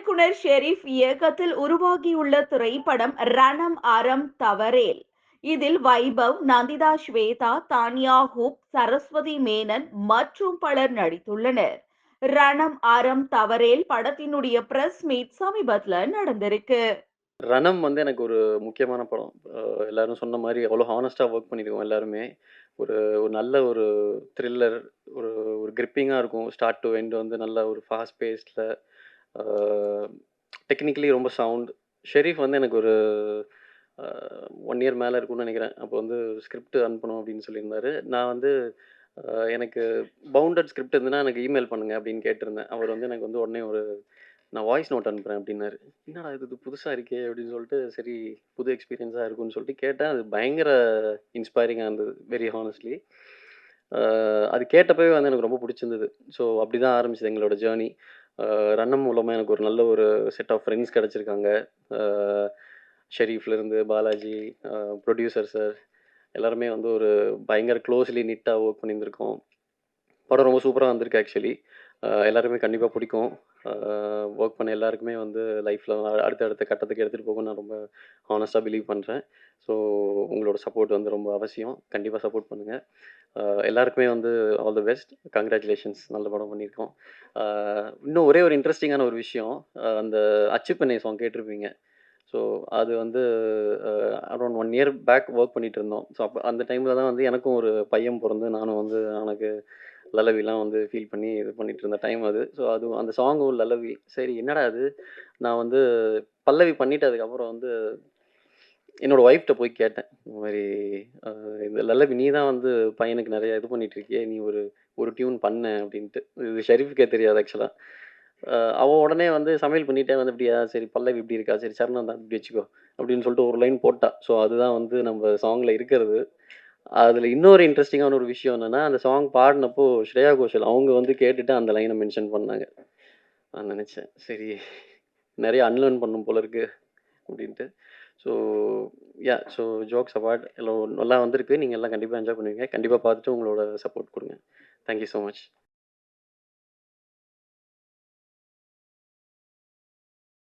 இயக்குனர் ஷெரீப் இயக்கத்தில் உருவாகியுள்ள திரைப்படம் ரணம் அறம் தவறேல் இதில் வைபவ் நந்திதா ஸ்வேதா தானியா ஹூப் சரஸ்வதி மேனன் மற்றும் பலர் நடித்துள்ளனர். ரணம் அறம் தவறேல் படத்தினுடைய பிரஸ் மீட் சமீபத்துல நடந்திருக்கு. ரணம் வந்து எனக்கு ஒரு முக்கியமான படம். எல்லாரும் சொன்ன மாதிரி அவ்வளோ ஹானஸ்டாக ஒர்க் பண்ணியிருக்கோம் எல்லாருமே. ஒரு ஒரு நல்ல ஒரு த்ரில்லர் ஒரு ஒரு கிரிப்பிங்காக இருக்கும். ஸ்டார்ட் டு எண்ட் வந்து நல்ல ஒரு ஃபாஸ்ட் பேஸில் டெக்னிக்கலி ரொம்ப சவுண்ட் ஷெரீஃப் வந்து எனக்கு ஒரு ஒன் இயர் மேலே இருக்கும்னு நினைக்கிறேன். அப்போ வந்து ஸ்கிரிப்ட் அனுப்பணும் அப்படின்னு சொல்லியிருந்தாரு. நான் வந்து எனக்கு பவுண்டட் ஸ்கிரிப்ட் இருந்துன்னா எனக்கு இமெயில் பண்ணுங்க அப்படின்னு கேட்டிருந்தேன். அவர் வந்து எனக்கு வந்து உடனே ஒரு நான் வாய்ஸ் நோட் அனுப்புகிறேன் அப்படின்னாரு. என்னடா இது இது புதுசாக இருக்கே அப்படின்னு சொல்லிட்டு சரி புது எக்ஸ்பீரியன்ஸாக இருக்கும்னு சொல்லிட்டு கேட்டேன். அது பயங்கர இன்ஸ்பைரிங்காக இருந்தது வெரி ஹானஸ்ட்லி அது கேட்டப்பவே வந்து எனக்கு ரொம்ப பிடிச்சிருந்தது. ஸோ அப்படி தான் ஆரம்பிச்சது எங்களோட ஜேர்னி ரன்னம் மூலமாக எனக்கு ஒரு நல்ல ஒரு செட் ஆஃப் ஃப்ரெண்ட்ஸ் கிடச்சிருக்காங்க. ஷெரீஃப்லேருந்து பாலாஜி ப்ரொடியூசர் சார் எல்லாருமே வந்து ஒரு பயங்கர க்ளோஸ்லி நீட்டாக ஒர்க் பண்ணியிருந்திருக்கோம். படம் ரொம்ப சூப்பராக வந்திருக்கு ஆக்சுவலி எல்லாருமே கண்டிப்பாக பிடிக்கும். ஒர்க் பண்ண எல்லாருக்குமே வந்து லைஃப்பில் அடுத்த அடுத்த கட்டத்துக்கு எடுத்துகிட்டு போகும் நான் ரொம்ப ஹானஸ்ட்டாக பிலீவ் பண்ணுறேன் ஸோ உங்களோட சப்போர்ட் வந்து ரொம்ப அவசியம். கண்டிப்பாக சப்போர்ட் பண்ணுங்கள் எல்லாருக்குமே வந்து ஆல் தி பெஸ்ட் கங்க்ராச்சுலேஷன்ஸ் நல்ல படம் பண்ணியிருக்கோம் இன்னும் ஒரே ஒரு இன்ட்ரெஸ்டிங்கான ஒரு விஷயம். அந்த அச்சுப்பெண்ணை சாங் கேட்டிருப்பீங்க. ஸோ அது வந்து around one year back work பண்ணிகிட்டு இருந்தோம். ஸோ அப்போ அந்த டைமில் தான் வந்து எனக்கும் ஒரு பையன் பிறந்து நானும் வந்து எனக்கு லலவிலாம் வந்து ஃபீல் பண்ணி இது பண்ணிட்டு இருந்த டைம் அது. ஸோ அது அந்த சாங்கும் லலவி சரி என்னடா அது? நான் வந்து பல்லவி பண்ணிட்டு அதுக்கப்புறம் வந்து என்னோட ஒய்ஃப்ட்ட போய் கேட்டேன். இந்த மாதிரி இது இந்த லல்லவி நீ தான் வந்து பையனுக்கு நிறைய இது பண்ணிட்டு இருக்கியே. நீ ஒரு ஒரு டியூன் பண்ண அப்படின்ட்டு. இது ஷெரீஃபுக்கே தெரியாது ஆக்சுவலாக அவன் உடனே வந்து சமையல் பண்ணிட்டே வந்து இப்படியா சரி பல்லவி இப்படி இருக்கா? சரி சரணம் தான் இப்படி வச்சுக்கோ அப்படின்னு சொல்லிட்டு ஒரு லைன் போட்டா. ஸோ அதுதான் வந்து நம்ம சாங்கில் இருக்கிறது. அதில் இன்னொரு இன்ட்ரெஸ்டிங்கான ஒரு விஷயம் என்னென்னா அந்த சாங் பாடினப்போ ஸ்ரேயா கோஷல் அவங்க வந்து கேட்டுட்டு அந்த லைனை மென்ஷன் பண்ணாங்க. நான் நினச்சேன் சரி நிறைய அன்லேர்ன் பண்ணும் போல இருக்கு அப்படின்ட்டு. So yeah so jokes award எல்லாம் நல்லா வந்திருக்கு. நீங்கள் எல்லாம் கண்டிப்பாக என்ஜாய் பண்ணுவீங்க. கண்டிப்பாக பார்த்துட்டு உங்களோட சப்போர்ட் கொடுங்க. Thank you so much